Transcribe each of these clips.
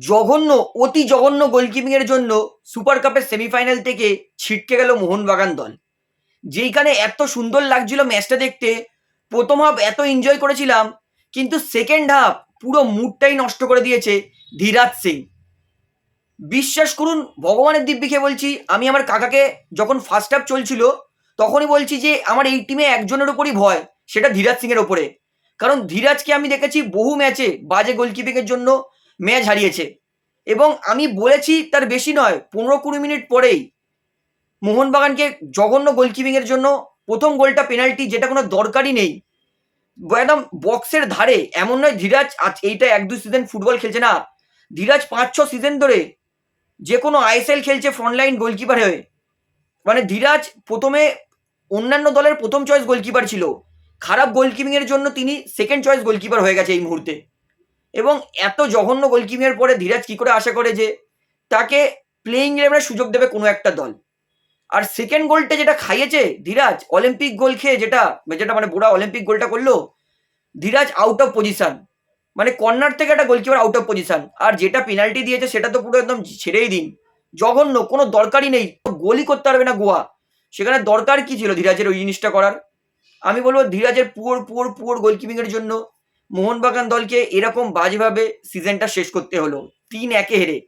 জঘন্য, অতি জঘন্য গোলকিপিংয়ের জন্য সুপার কাপের সেমিফাইনাল থেকে ছিটকে গেল মোহনবাগান দল। যেইখানে এত সুন্দর লাগছিল ম্যাচটা দেখতে, প্রথম হাফ এত এনজয় করেছিলাম, কিন্তু সেকেন্ড হাফ পুরো মুডটাই নষ্ট করে দিয়েছে ধীরাজ সিং। বিশ্বাস করুন, ভগবানের দিব্যিকে বলছি, আমি আমার কাকাকে যখন ফার্স্ট হাফ চলছিল, তখনই বলছি যে আমার এই টিমে একজনের ওপরই ভয়, সেটা ধীরাজ সিংয়ের ওপরে কারণ ধীরাজকে আমি দেখেছি বহু ম্যাচে বাজে গোলকিপিংয়ের জন্য ম্যাচ হারিয়েছে। এবং আমি বলেছি তার বেশি নয়, পনেরো কুড়ি মিনিট পরেই। মোহনবাগানকে জঘন্য গোলকিপিংয়ের জন্য প্রথম গোলটা পেনাল্টি যেটা কোনো দরকারই নেই। একদম বক্সের ধারে, এমন নয় ধীরাজ, আজ এইটা এক দুই সিজন ফুটবল খেলছে না। ধীরাজ পাঁচ ছ সিজন ধরে যে কোনো আইএসএল খেলছে ফ্রন্টলাইন গোলকিপার হয়ে। মানে ধীরাজ প্রথমে অন্যান্য দলের প্রথম চয়েস গোলকিপার ছিল। খারাপ গোলকিপিংয়ের জন্য তিনি সেকেন্ড চয়েস গোলকিপার হয়ে গেছে এই মুহূর্তে। এবং এত জঘন্য গোলকিপিংয়ের পরে ধীরাজ কি করে আশা করে যে তাকে প্লেইং ইলেভেনের সুযোগ দেবে কোনো একটা দল? আর সেকেন্ড গোলটা যেটা খাইয়েছে ধীরাজ অলিম্পিক গোল খেয়ে যেটা যেটা মানে বুড়া অলিম্পিক গোলটা করল, ধীরাজ আউট অফ পজিশন মানে কর্নার থেকে একটা গোলকিপার আউট অফ পজিশন আর যেটা পেনাল্টি দিয়েছে সেটা তো পুরো একদম ছেড়েই দিন। জঘন্য, কোনো দরকারই নেই। গোলই করতে পারবে না গোয়া। সেখানে দরকার কি ছিল ধীরাজের ওই জিনিসটা করার? আমি বলব ধীরাজের পুয়োর পুয়োর পুয়োর গোলকিপিংয়ের জন্য মোহনবাগান দলকে এরকম বাজেভাবে সিজনটা শেষ করতে হলো। তিন একে হেরে।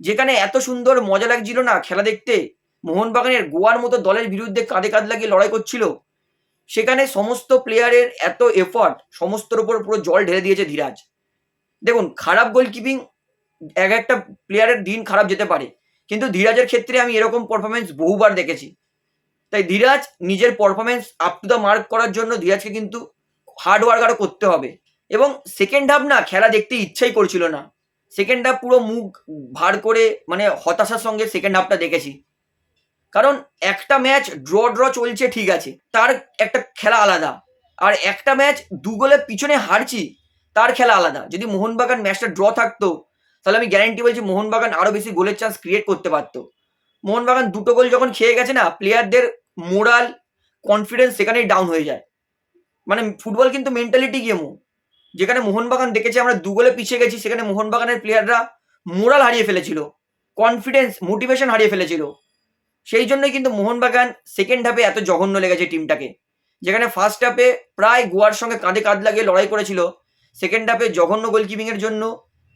যেখানে এত সুন্দর মজা লাগছিল না খেলা দেখতে, মোহনবাগানের গোয়ার মতো দলের বিরুদ্ধে কাঁধে কাঁধ লাগিয়ে লড়াই করছিল। সেখানে সমস্ত প্লেয়ারের এত এফর্ট সমস্তর উপর পুরো জল ঢেলে দিয়েছে ধীরাজ। দেখুন, খারাপ গোলকিপিং এক একটা প্লেয়ারের দিন খারাপ যেতে পারে। কিন্তু ধীরাজের ক্ষেত্রে আমি এরকম পারফরমেন্স বহুবার দেখেছি। তাই ধীরাজ নিজের performance up to the mark করার জন্য ধীরাজকে কিন্তু হার্ড ওয়ার্ক আরও করতে হবে। এবং সেকেন্ড হাফ না খেলা দেখতে ইচ্ছাই করছিল না। সেকেন্ড হাফ পুরো মুখ ভার করে মানে হতাশার সঙ্গে সেকেন্ড হাফটা দেখেছি। কারণ একটা ম্যাচ ড্র ড্র চলছে ঠিক আছে, তার একটা খেলা আলাদা। আর একটা ম্যাচ দু গোলের পিছনে হারছি, তার খেলা আলাদা। যদি মোহনবাগান ম্যাচটা ড্র থাকতো, তাহলে আমি গ্যারেন্টি বলছি মোহনবাগান আরও বেশি গোলের চান্স ক্রিয়েট করতে পারতো। মোহনবাগান দুটো গোল যখন খেয়ে গেছে না প্লেয়ারদের মোরাল কনফিডেন্স সেখানেই ডাউন হয়ে যায়। মানে ফুটবল কিন্তু মেন্টালিটি গেমও। যেখানে মোহনবাগান দেখেছি আমরা দু গোলে পিছিয়ে গেছি, সেখানে মোহনবাগানের প্লেয়াররা মোরাল হারিয়ে ফেলেছিল কনফিডেন্স মোটিভেশন হারিয়ে ফেলেছিল। সেই জন্যই কিন্তু মোহনবাগান সেকেন্ড হাফে এত জঘন্য লেগেছে টিমটাকে যেখানে ফার্স্ট হাফে প্রায় গোয়ার সঙ্গে কাঁধে কাঁধ লাগিয়ে লড়াই করেছিল সেকেন্ড হাফে জঘন্য গোলকিপিংয়ের জন্য,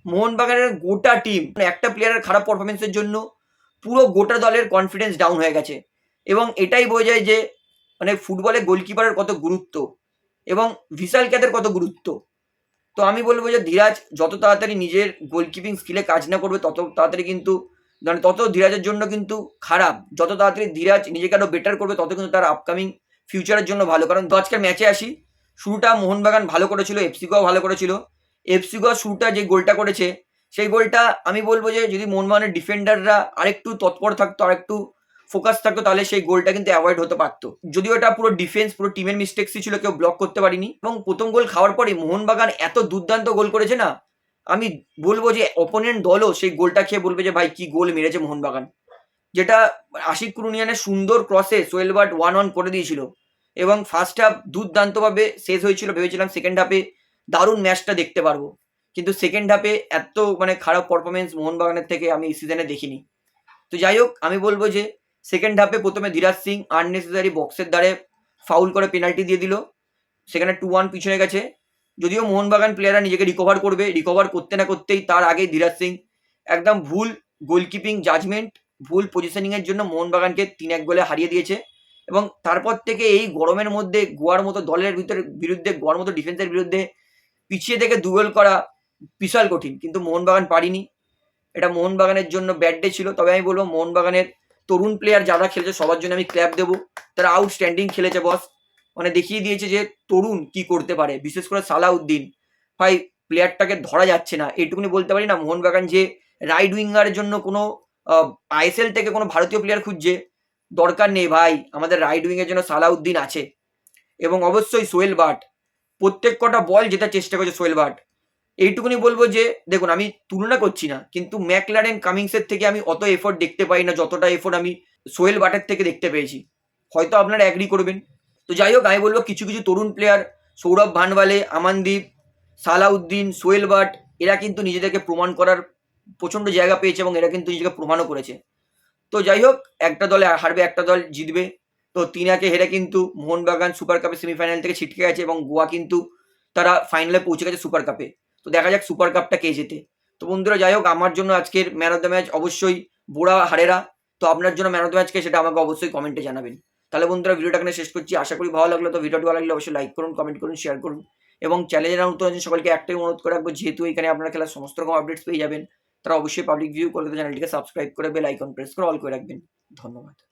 মোহনবাগানের গোটা টিম একটা প্লেয়ারের খারাপ পারফরমেন্সের জন্য পুরো গোটা দলের কনফিডেন্স ডাউন হয়ে গেছে। এবং এটাই বোঝায় যে মানে ফুটবলে গোলকিপারের কত গুরুত্ব এবং ভিশাল ক্যাদের কত গুরুত্ব। তো আমি বলব যে ধীরাজ যত তাড়াতাড়ি নিজের গোলকিপিং স্কিলে কাজ না করবে, তত তাড়াতাড়ি কিন্তু মানে তত ধীরাজের জন্য কিন্তু খারাপ। যত তাড়াতাড়ি ধীরাজ নিজেকে আরও বেটার করবে, তত কিন্তু তার আপকামিং ফিউচারের জন্য ভালো। কারণ তো আজকের ম্যাচে আসি, শুরুটা মোহনবাগান ভালো করেছিল এফসি গোয়া ভালো করেছিল। এফসি গোয়া শুরুটা যে গোলটা করেছে, সেই গোলটা আমি বলব যে যদি মোহনবাগানের ডিফেন্ডাররা আরেকটু তৎপর থাকতো, আরেকটু ফোকাস থাকতো, তাহলে সেই গোলটা কিন্তু অ্যাভয়েড হতে পারতো। যদিও এটা পুরো ডিফেন্স পুরো টিমের মিস্টেক্সই ছিল, কেউ ব্লক করতে পারিনি। এবং প্রথম গোল খাওয়ার পরে মোহনবাগান এত দুর্দান্ত গোল করেছে না, আমি বলব যে অপোনেন্ট দলও সেই গোলটা খেয়ে বলবে যে, ভাই, কি গোল মেরেছে মোহনবাগান? যেটা আশিক কুরুনিয়ানের সুন্দর ক্রসে সোয়েল বাট ওয়ান ওয়ান করে দিয়েছিল। এবং ফার্স্ট হাফ দুর্দান্তভাবে শেষ হয়েছিল, ভেবেছিলাম সেকেন্ড হাফে দারুণ ম্যাচটা দেখতে পারব। কিন্তু সেকেন্ড হাফে এত মানে খারাপ পারফরমেন্স মোহনবাগানের থেকে আমি এই সিজনে দেখিনি। তো যাই হোক, আমি বলব যে সেকেন্ড হাফে প্রথমে ধীরাজ সিং আননেসেসারি বক্সের দ্বারে ফাউল করে পেনাল্টি দিয়ে দিল। সেখানে টু ওয়ান পিছনে গেছে। যদিও মোহনবাগান প্লেয়াররা নিজেকে রিকভার করবে রিকভার করতে না করতেই তার আগে ধীরাজ সিং। একদম ভুল গোলকিপিং জাজমেন্ট ভুল পজিশনিংয়ের জন্য মোহনবাগানকে তিন এক গোলে হারিয়ে দিয়েছে। এবং তারপর থেকে এই গরমের মধ্যে গোয়ার মতো দলের ভিতরে বিরুদ্ধে, গোয়ার মতো ডিফেন্সের বিরুদ্ধে পিছিয়ে থেকে দু গোল করা বিশাল কঠিন। কিন্তু মোহনবাগান পারিনি। এটা মোহনবাগানের জন্য ব্যাড ডে ছিল। তবে আমি বলব মোহনবাগানের তরুণ প্লেয়ার যারা খেলেছে, সবার জন্য আমি ক্ল্যাপ দেবো। তারা আউটস্ট্যান্ডিং খেলেছে বস মানে দেখিয়ে দিয়েছে যে তরুণ কি করতে পারে। বিশেষ করে সালাউদ্দিন। ভাই প্লেয়ারটাকে ধরা যাচ্ছে না। এটুকুনি বলতে পারি না মোহনবাগান যে রাইড উইঙ্গারের জন্য কোনো আইএসএল থেকে কোনো ভারতীয় প্লেয়ার খুঁজছে, দরকার নেই ভাই। আমাদের রাইড উইংয়ের জন্য সালাউদ্দিন আছে। এবং অবশ্যই সোহেল বাট। প্রত্যেক কটা বল জেতার চেষ্টা করছে সোহেল বাট। এইটুকুনি বলব যে, দেখুন, আমি তুলনা করছি না, কিন্তু ম্যাকলারেন কামিংসের থেকে আমি অত এফোর্ট দেখতে পাই না, যতটা এফোর্ট আমি সোহেল বাটের থেকে দেখতে পেয়েছি। হয়তো আপনারা অ্যাগ্রি করবেন। তো যাই হোক, আমি বলব কিছু কিছু তরুণ প্লেয়ার সৌরভ ভানওয়ালে আমানদীপ, সালাউদ্দিন, সোহেল বাট এরা কিন্তু নিজেদেরকে প্রমাণ করার প্রচণ্ড জায়গা পেয়েছে এবং এরা কিন্তু নিজেকে প্রমাণও করেছে। তো যাই হোক, একটা দলে হারবে, একটা দল জিতবে। তো তিন একে হেরে কিন্তু মোহনবাগান সুপার কাপের সেমিফাইনাল থেকে ছিটকে গেছে এবং গোয়া কিন্তু তারা ফাইনালে পৌঁছে গেছে সুপার কাপে। তো দেখা যাক সুপার কাপটা কে জেতে। তো বন্ধুরা, যাই হোক, আমার জন্য আজকের ম্যান অফ দ্য ম্যাচ অবশ্যই বোড়া হারেরা। তো আপনার জন্য ম্যান অফ দ্য ম্যাচকে সেটা আমাকে অবশ্যই কমেন্টে জানাবেন। তাহলে বন্ধুরা, ভিডিওটা এখানে শেষ করছি। আশা করি ভালো লাগল। তো ভিডিওটি ভালো লাগলে অবশ্যই লাইক করুন কমেন্ট করুন শেয়ার করুন। এবং চ্যানেলের নতুন আছেন সকলকে একটাই অনুরোধ করে রাখব, যেহেতু এখানে আপনারা খেলার সমস্ত রকম আপডেটস পেয়ে যাবেন, তারা অবশ্যই পাবলিক ভিউ কলকাতা চ্যানেলটিকে সাবস্ক্রাইব করে বেল আইকন প্রেস করে অল করে রাখবেন। ধন্যবাদ।